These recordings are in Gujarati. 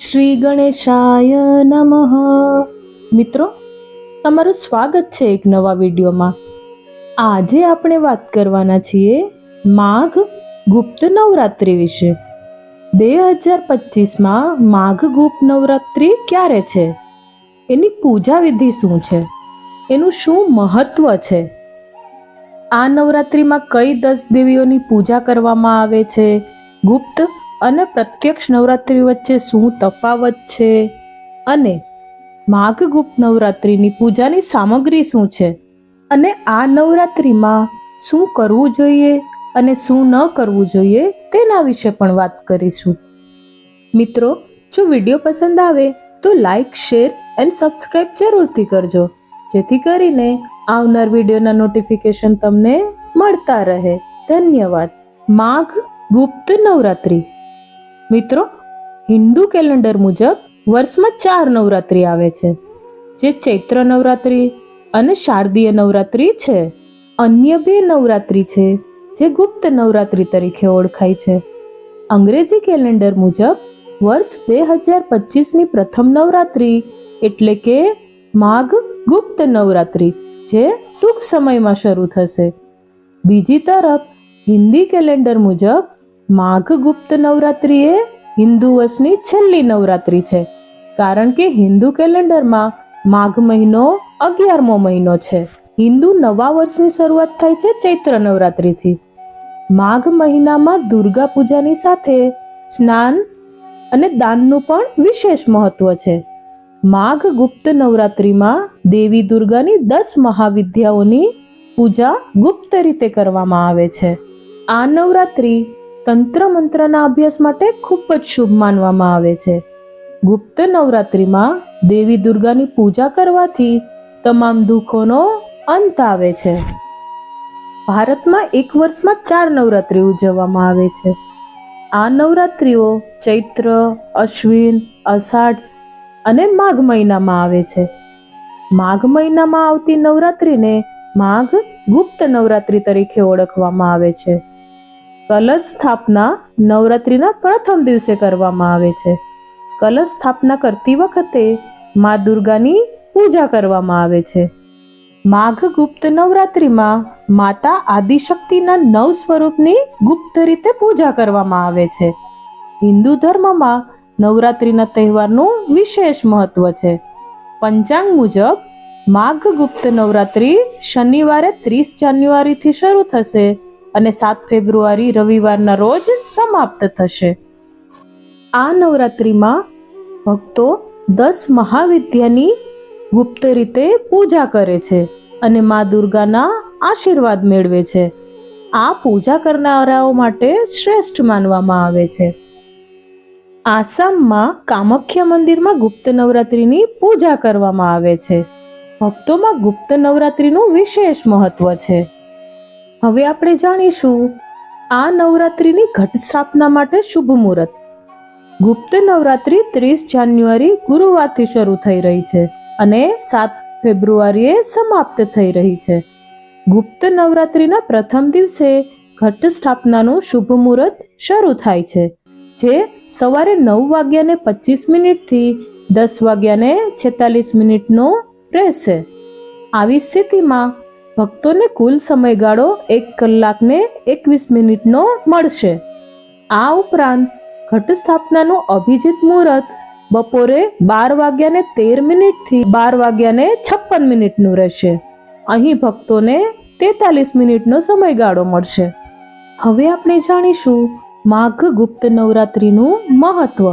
શ્રી ગણેશાય નમઃ. મિત્રો, તમારું સ્વાગત છે એક નવા વિડીયોમાં. આજે આપણે વાત કરવાના છીએ માઘ ગુપ્ત નવરાત્રિ વિશે. બે હજાર પચીસમાં માઘ ગુપ્ત નવરાત્રિ ક્યારે છે? એની પૂજા વિધિ શું છે? એનું શું મહત્વ છે? આ નવરાત્રિમાં કઈ દસ દેવીઓની પૂજા કરવામાં આવે છે? ગુપ્ત અને પ્રત્યક્ષ નવરાત્રિ વચ્ચે શું તફાવત છે? અને માઘ ગુપ્ત નવરાત્રિની પૂજાની સામગ્રી શું છે? અને આ નવરાત્રિમાં શું કરવું જોઈએ અને શું ન કરવું જોઈએ તેના વિશે પણ વાત કરીશું. મિત્રો, જો વીડિયો પસંદ આવે તો લાઈક, શેર એન્ડ સબસ્ક્રાઇબ જરૂરથી કરજો. જેથી કરીને આવનાર વિડીયોના નોટિફિકેશન તમને મળતા રહે. ધન્યવાદ. માઘ ગુપ્ત નવરાત્રિ. મિત્રો, હિન્દુ કેલેન્ડર મુજબ વર્ષમાં ચાર નવરાત્રિ આવે છે. જે ચૈત્ર નવરાત્રિ અને શારદીય નવરાત્રિ છે. અન્ય બે નવરાત્રિ છે જે ગુપ્ત નવરાત્રિ તરીકે ઓળખાય છે. અંગ્રેજી કેલેન્ડર મુજબ વર્ષ બે હજાર પચીસની પ્રથમ નવરાત્રિ એટલે કે માઘ ગુપ્ત નવરાત્રિ, જે ટૂંક સમયમાં શરૂ થશે. બીજી તરફ હિન્દી કેલેન્ડર મુજબ માઘ ગુપ્ત નવરાત્રિ એ હિન્દુ વર્ષની છેલ્લી નવરાત્રિ છે. કારણ કે હિન્દુ કેલેન્ડરમાં માઘ મહિનો અગિયારમો મહિનો છે. હિન્દુ નવા વર્ષની શરૂઆત થાય છે ચૈત્ર નવરાત્રિથી. માઘ મહિનામાં દુર્ગા પૂજાની સાથે સ્નાન અને દાનનું પણ વિશેષ મહત્વ છે. માઘ ગુપ્ત નવરાત્રિમાં દેવી દુર્ગાની દસ મહાવિદ્યાઓની પૂજા ગુપ્ત રીતે કરવામાં આવે છે. આ નવરાત્રિ તંત્ર મંત્રના અભ્યાસ માટે ખૂબ જ શુભ માનવામાં આવે છે. ગુપ્ત નવરાત્રિમાં દેવી દુર્ગાની પૂજા કરવાથી તમામ દુઃખોનો અંત આવે છે. ભારતમાં એક વર્ષમાં ચાર નવરાત્રિ ઉજવવામાં આવે છે. આ નવરાત્રિઓ ચૈત્ર, અશ્વિન, અષાઢ અને માઘ મહિનામાં આવે છે. માઘ મહિનામાં આવતી નવરાત્રિને માઘ ગુપ્ત નવરાત્રિ તરીકે ઓળખવામાં આવે છે. કલશ સ્થાપના નવરાત્રિના પ્રથમ દિવસે કરવામાં આવે છે. કલશ સ્થાપના કરતી વખતે મા દુર્ગાની પૂજા કરવામાં આવે છે. માઘ ગુપ્ત નવરાત્રિમાં માતા આદિશક્તિના નવ સ્વરૂપની ગુપ્ત રીતે પૂજા કરવામાં આવે છે. હિન્દુ ધર્મમાં નવરાત્રિના તહેવારનું વિશેષ મહત્વ છે. પંચાંગ મુજબ માઘ ગુપ્ત નવરાત્રિ શનિવારે ત્રીસ જાન્યુઆરીથી શરૂ થશે. અને સાત ફેબ્રુઆરી રવિવારના રોજ સમાપ્ત થશે. આ નવરાત્રિમાં ભક્તો દસ મહાવિદ્યાની ગુપ્ત રીતે પૂજા કરે છે અને મા દુર્ગાના આશીર્વાદ મેળવે છે. આ પૂજા કરનારાઓ માટે શ્રેષ્ઠ માનવામાં આવે છે. આસામમાં કામાખ્યા મંદિરમાં ગુપ્ત નવરાત્રિની પૂજા કરવામાં આવે છે. ભક્તોમાં ગુપ્ત નવરાત્રિનું વિશેષ મહત્વ છે. હવે આપણે જાણીશું, આ નવરાત્રિની ઘટ સ્થાપના માટે શુભ મુહૂર્ત. ગુપ્ત નવરાત્રિ ત્રીસ જાન્યુઆરી ગુરુવારથી શરૂ થઈ રહી છે અને સાત ફેબ્રુઆરીએ સમાપ્ત થઈ રહી છે. ગુપ્ત નવરાત્રિના પ્રથમ દિવસે ઘટ સ્થાપનાનું શુભ મુહૂર્ત શરૂ થાય છે, જે સવારે નવ વાગ્યાને પચીસ મિનિટથી દસ વાગ્યાને છેતાલીસ મિનિટનો રહેશે. આવી સ્થિતિમાં ભક્તોને કુલ સમયગાળો એક કલાકને એકવીસ મિનિટનો મળશે. આ ઉપરાંત ઘટ સ્થાપનાનું અભિજીત મુહૂર્ત બપોરે બાર વાગ્યાને તેર મિનિટથી બાર વાગ્યાને છપ્પન મિનિટનું રહેશે. અહીં ભક્તોને તેતાલીસ મિનિટનો સમયગાળો મળશે. હવે આપણે જાણીશું માઘ ગુપ્ત નવરાત્રિનું મહત્વ.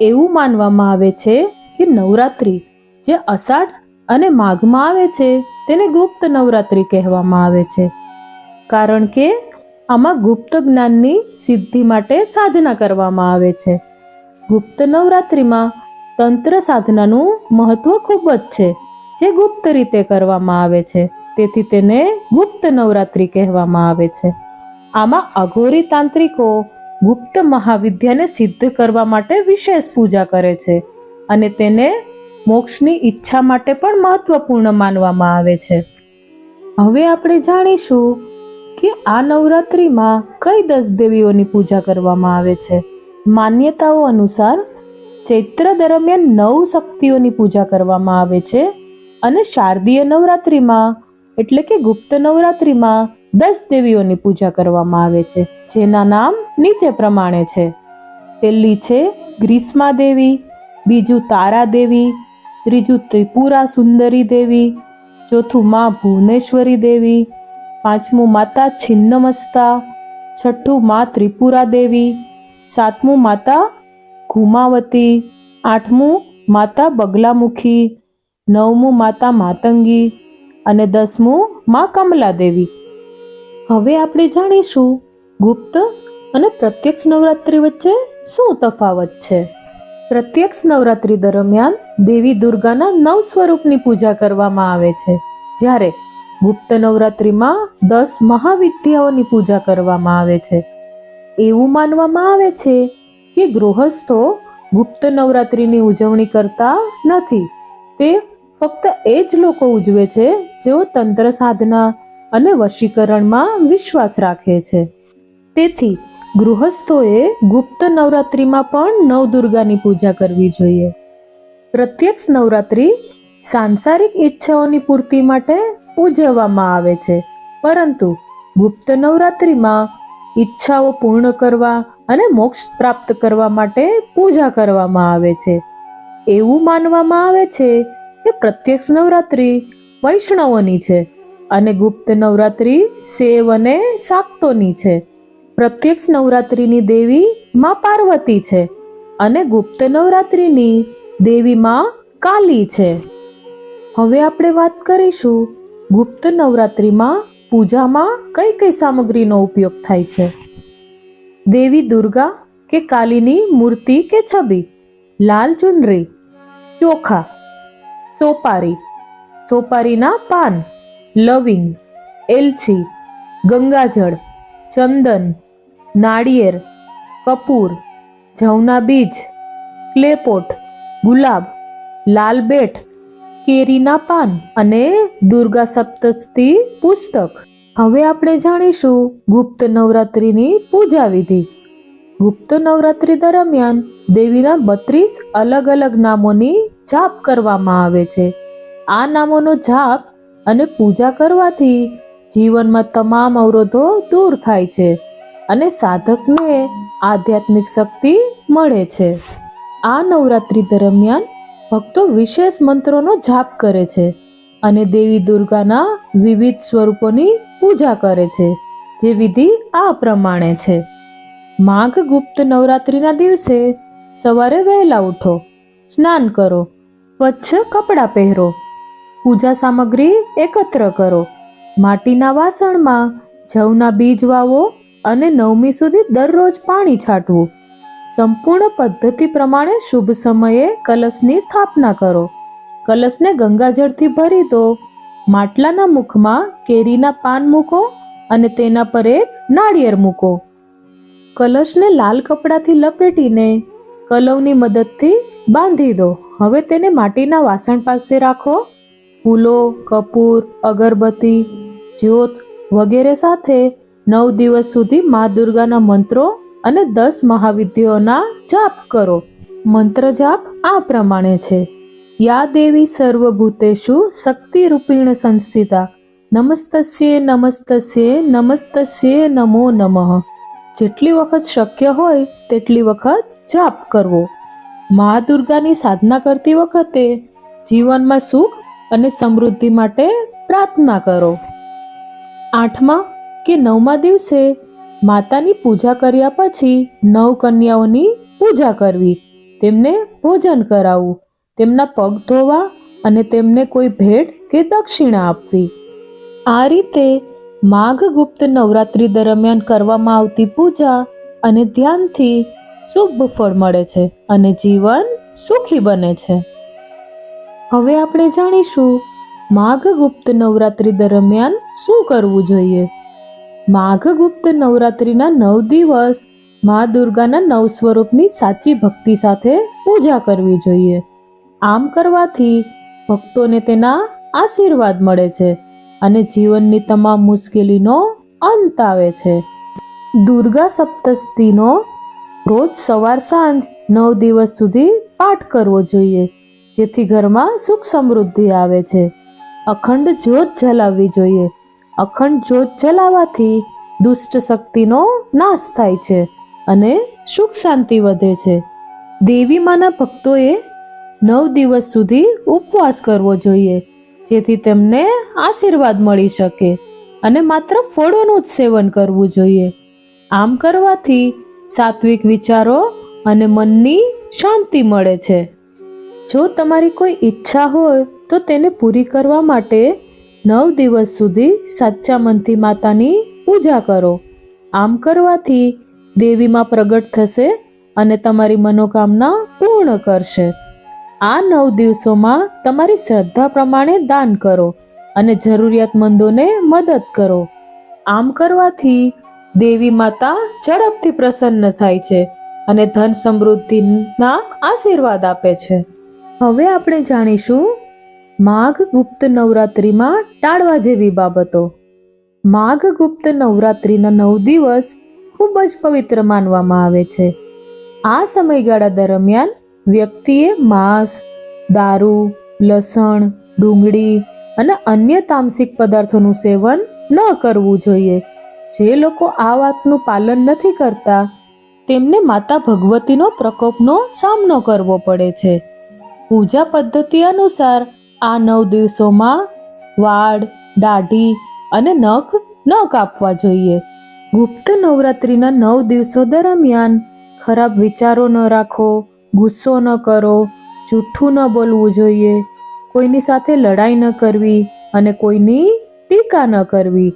એવું માનવામાં આવે છે કે નવરાત્રિ જે અષાઢ અને માઘમાં આવે છે તેને ગુપ્ત નવરાત્રિ કહેવામાં આવે છે. કારણ કે આમાં ગુપ્ત જ્ઞાનની સિદ્ધિ માટે સાધના કરવામાં આવે છે. ગુપ્ત નવરાત્રિમાં તંત્ર સાધનાનું મહત્વ ખૂબ જ છે, જે ગુપ્ત રીતે કરવામાં આવે છે. તેથી તેને ગુપ્ત નવરાત્રિ કહેવામાં આવે છે. આમાં અઘોરી તાંત્રિકો ગુપ્ત મહાવિદ્યાને સિદ્ધ કરવા માટે વિશેષ પૂજા કરે છે અને તેને મોક્ષની ઈચ્છા માટે પણ મહત્વપૂર્ણ માનવામાં આવે છે. હવે આપણે જાણીશું કે આ નવરાત્રિમાં કઈ દસ દેવીઓની પૂજા કરવામાં આવે છે. માન્યતાઓ અનુસાર ચૈત્ર દરમિયાન નવ શક્તિઓની પૂજા કરવામાં આવે છે અને શારદીય નવરાત્રિમાં એટલે કે ગુપ્ત નવરાત્રિમાં દસ દેવીઓની પૂજા કરવામાં આવે છે, જેના નામ નીચે પ્રમાણે છે. પહેલી છે ગ્રીષ્મા દેવી, બીજું તારા દેવી ત્રીજું ત્રિપુરા સુંદરી દેવી, ચોથું માં ભુવનેશ્વરી દેવી, પાંચમું માતા છિન્નમસ્તા, છઠ્ઠું માં ત્રિપુરા દેવી, સાતમું માતા ઘુમાવતી, આઠમું માતા બગલામુખી, નવમું માતા માતંગી અને દસમું માં કમલા દેવી. હવે આપણે જાણીશું ગુપ્ત અને પ્રત્યક્ષ નવરાત્રિ વચ્ચે શું તફાવત છે? પ્રત્યક્ષ નવરાત્રિ દરમિયાન દેવી દુર્ગાના નવ સ્વરૂપની પૂજા કરવામાં આવે છે. જ્યારે ગુપ્ત નવરાત્રિમાં દસ મહાવિદ્યાઓની પૂજા કરવામાં આવે છે. એવું માનવામાં આવે છે કે ગૃહસ્થો ગુપ્ત નવરાત્રિની ઉજવણી કરતા નથી. તે ફક્ત એ જ લોકો ઉજવે છે જેઓ તંત્ર સાધના અને વશીકરણમાં વિશ્વાસ રાખે છે. તેથી ગૃહસ્થોએ ગુપ્ત નવરાત્રિમાં પણ નવદુર્ગાની પૂજા કરવી જોઈએ. પ્રત્યક્ષ નવરાત્રિ સાંસારિક ઈચ્છાઓની પૂર્તિ માટે ઉજવવામાં આવે છે. પરંતુ ગુપ્ત નવરાત્રિમાં ઈચ્છાઓ પૂર્ણ કરવા અને મોક્ષ પ્રાપ્ત કરવા માટે પૂજા કરવામાં આવે છે. એવું માનવામાં આવે છે કે પ્રત્યક્ષ નવરાત્રિ વૈષ્ણવોની છે અને ગુપ્ત નવરાત્રિ શેવ અને શાક્તોની છે. પ્રત્યક્ષ નવરાત્રિની દેવી માં પાર્વતી છે અને ગુપ્ત નવરાત્રિની દેવી માં કાલી છે. હવે આપણે વાત કરીશું ગુપ્ત નવરાત્રિમાં પૂજામાં કઈ કઈ સામગ્રીનો ઉપયોગ થાય છે? દેવી દુર્ગા કે કાલીની મૂર્તિ કે છબી? લાલ ચુનરી? ચોખા? સોપારી? સોપારીના પાન? લવિંગ? એલચી? ગંગાજળ? ચંદન? નાળિયેર, કપૂર, જવના બીજ, ક્લેપોટ, ગુલાબ, લાલબેટ, કેરીના પાન અને દુર્ગા સપ્તસ્તી પુસ્તક. હવે આપણે જાણીશું ગુપ્ત નવરાત્રિની પૂજા વિધિ. ગુપ્ત નવરાત્રિ દરમિયાન દેવીના બત્રીસ અલગ અલગ નામોની જાપ કરવામાં આવે છે. આ નામોનો જાપ અને પૂજા કરવાથી જીવનમાં તમામ અવરોધો દૂર થાય છે. અને સાધકને આધ્યાત્મિક શક્તિ મળે છે. આ નવરાત્રિ દરમિયાન ભક્તો વિશેષ મંત્રોનો જાપ કરે છે અને દેવી દુર્ગાના વિવિધ સ્વરૂપોની પૂજા કરે છે, જે વિધિ આ પ્રમાણે છે. માઘ ગુપ્ત નવરાત્રિના દિવસે સવારે વહેલા ઉઠો, સ્નાન કરો, સ્વચ્છ કપડાં પહેરો, પૂજા સામગ્રી એકત્ર કરો, માટીના વાસણમાં જવના બીજ વાવો અને નવમી સુધી દરરોજ પાણી છાંટવું. સંપૂર્ણ પદ્ધતિ પ્રમાણે શુભ સમયે કલશની સ્થાપના કરો. કલશને ગંગાજળથી ભરી દો. માટલાના મુખમાં કેરીના પાન મૂકો અને તેના પર એક નાળિયેર મૂકો. કલશને લાલ કપડાથી લપેટીને કલવની મદદથી બાંધી દો. હવે તેને માટીના વાસણ પાસે રાખો. ફૂલો, કપૂર, અગરબત્તી, જ્યોત વગેરે સાથે નવ દિવસ સુધી મા દુર્ગાના મંત્રો અને દસ મહાવિદ્યોના જાપ કરો. મંત્ર જાપ આ પ્રમાણે છે. યા દેવી સર્વભૂતેશુ શક્તિ રૂપિણ સંસ્થિતા. નમસ્તસ્યે નમસ્તસ્યે નમસ્તસ્યે નમો નમઃ. જેટલી વખત શક્ય હોય તેટલી વખત જાપ કરવો. મા દુર્ગાની સાધના કરતી વખતે જીવનમાં સુખ અને સમૃદ્ધિ માટે પ્રાર્થના કરો. આઠમા કે નવમા દિવસે માતાની પૂજા કર્યા પછી નવ કન્યાઓની પૂજા કરવી, તેમને ભોજન કરાવવું, તેમના પગ ધોવા અને તેમને કોઈ ભેટ કે દક્ષિણા આપવી. આ રીતે માઘ ગુપ્ત નવરાત્રિ દરમિયાન કરવામાં આવતી પૂજા અને ધ્યાનથી શુભ ફળ મળે છે અને જીવન સુખી બને છે. હવે આપણે જાણીશું માઘ ગુપ્ત નવરાત્રિ દરમિયાન શું કરવું જોઈએ. માઘ ગુપ્ત નવરાત્રિના નવ દિવસ મા દુર્ગાના નવ સ્વરૂપની સાચી ભક્તિ સાથે પૂજા કરવી જોઈએ. આમ કરવાથી ભક્તોને તેના આશીર્વાદ મળે છે અને જીવનની તમામ મુશ્કેલીનો અંત આવે છે. દુર્ગા સપ્તસ્તીનો રોજ સવાર સાંજ નવ દિવસ સુધી પાઠ કરવો જોઈએ, જેથી ઘરમાં સુખ સમૃદ્ધિ આવે છે. અખંડ જ્યોત જલાવવી જોઈએ. અખંડ જ્યોત જલાવાથી દુષ્ટ શક્તિનો નાશ થાય છે અને સુખ શાંતિ વધે છે. દેવી માના ભક્તોએ નવ દિવસ સુધી ઉપવાસ કરવો જોઈએ, જેથી તેમને આશીર્વાદ મળી શકે અને માત્ર ફળોનું જ સેવન કરવું જોઈએ. આમ કરવાથી સાત્વિક વિચારો અને મનની શાંતિ મળે છે. જો તમારી કોઈ ઈચ્છા હોય તો તેને પૂરી કરવા માટે નવ દિવસ સુધી સાચા મનથી માતાની પૂજા કરો. આમ કરવાથી દેવીમાં પ્રગટ થશે અને તમારી મનોકામના પૂર્ણ કરશે. આ નવ દિવસોમાં તમારી શ્રદ્ધા પ્રમાણે દાન કરો અને જરૂરિયાતમંદોને મદદ કરો. આમ કરવાથી દેવી માતા ઝડપથી પ્રસન્ન થાય છે અને ધન સમૃદ્ધિના આશીર્વાદ આપે છે. હવે આપણે જાણીશું માઘ ગુપ્ત નવરાત્રિમાં ટાળવા જેવી બાબતો. માઘ ગુપ્ત નવરાત્રિના નવ દિવસ ખૂબ જ પવિત્ર માનવામાં આવે છે. આ સમયગાળા દરમિયાન વ્યક્તિએ માંસ, દારૂ, લસણ, ડુંગળી અને અન્ય તામસિક પદાર્થોનું સેવન ન કરવું જોઈએ. જે લોકો આ વાતનું પાલન નથી કરતા, તેમને માતા ભગવતીનો પ્રકોપનો સામનો કરવો પડે છે. પૂજા પદ્ધતિ અનુસાર આ નવ દિવસોમાં વાળ, દાઢી અને નખ ન કાપવા જોઈએ. ગુપ્ત નવરાત્રિના નવ દિવસો દરમિયાન ખરાબ વિચારો ન રાખો, ગુસ્સો ન કરો, જૂઠું ન બોલવું જોઈએ. કોઈની સાથે લડાઈ ન કરવી અને કોઈની ટીકા ન કરવી.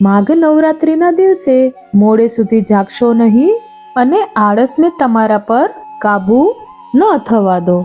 માઘ નવરાત્રિના દિવસે મોડે સુધી જાગશો નહીં અને આળસને તમારા પર કાબૂ ન થવા દો.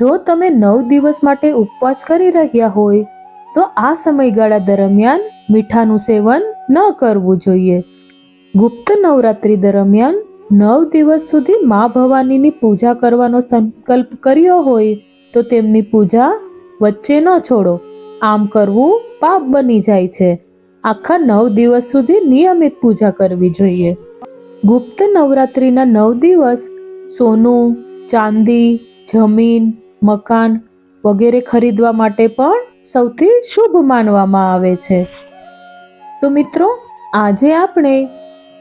જો તમે નવ દિવસ માટે ઉપવાસ કરી રહ્યા હોય, તો આ સમયગાળા દરમિયાન મીઠાનું સેવન ન કરવું જોઈએ. ગુપ્ત નવરાત્રિ દરમિયાન નવ દિવસ સુધી મા ભવાનીની પૂજા કરવાનો સંકલ્પ કર્યો હોય, તો તેમની પૂજા વચ્ચે ન છોડો. આમ કરવું પાપ બની જાય છે. આખા નવ દિવસ સુધી નિયમિત પૂજા કરવી જોઈએ. ગુપ્ત નવરાત્રિના નવ દિવસ સોનું, ચાંદી, જમીન મકાન વગેરે ખરીદવા માટે પણ સૌથી શુભ માનવામાં આવે છે. તો મિત્રો, આજે આપણે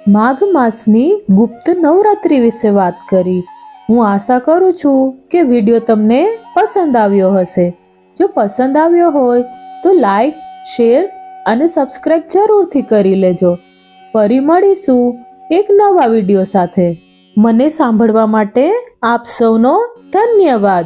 માઘ માસની ગુપ્ત નવરાત્રિ વિશે વાત કરી. હું આશા કરું છું કે વીડિયો તમને પસંદ આવ્યો હશે. જો પસંદ આવ્યો હોય તો લાઈક, શેર અને સબસ્ક્રાઈબ જરૂરથી કરી લેજો. ફરી મળીશું એક નવા વીડિયો સાથે. મને સાંભળવા માટે આપ સૌનો ધન્યવાદ.